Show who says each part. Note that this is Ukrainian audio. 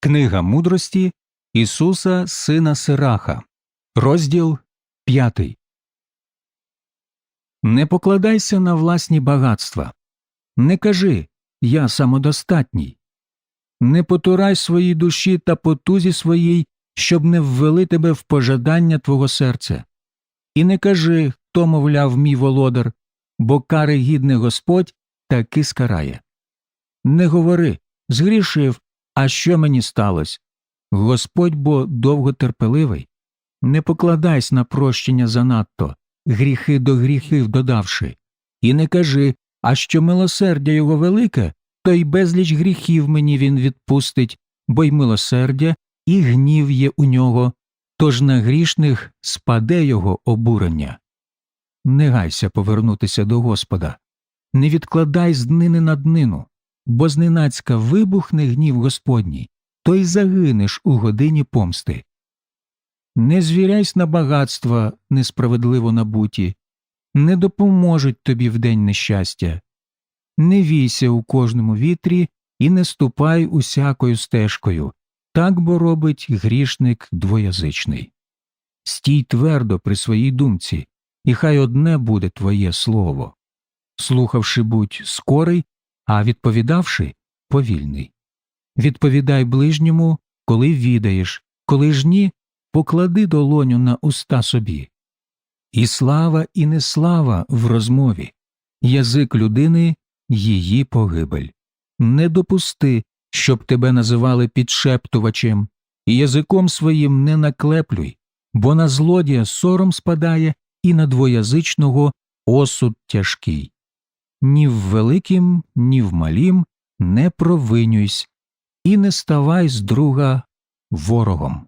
Speaker 1: Книга мудрості Ісуса Сина Сираха, розділ 5. Не покладайся на власні багатства. Не кажи Я самодостатній. Не потурай своїй душі та потузі своїй, щоб не ввели тебе в пожадання твого серця. І не кажи, хто, мовляв, мій володар, бо кари гідний Господь таки скарає. Не говори згрішив, а що мені сталося? Господь бо довготерпеливий. Не покладайся на прощення занадто, гріхи до гріхів додавши, і не кажи, а що милосердя його велике, то й безліч гріхів мені він відпустить, бо й милосердя, і гнів є у нього, тож на грішних спаде його обурення. Не гайся повернутися до Господа, не відкладай з днини на днину, бо зненацька вибухне гнів Господній, то й загинеш у годині помсти. Не звіряйсь на багатства несправедливо набуті, не допоможуть тобі в день нещастя. Не війся у кожному вітрі і не ступай усякою стежкою, так бо робить грішник двоязичний. Стій твердо при своїй думці, і хай одне буде твоє слово. Слухавши будь скорий, а відповідавши повільний. Відповідай ближньому, коли відаєш, коли ж ні, поклади долоню на уста собі. І слава, і неслава в розмові, язик людини її погибель. Не допусти, щоб тебе називали підшептувачем, і язиком своїм не наклеплюй, бо на злодія сором спадає, і на двоязичного осуд тяжкий. Ні в великім, ні в малім не провинюйсь, і не ставай з друга ворогом.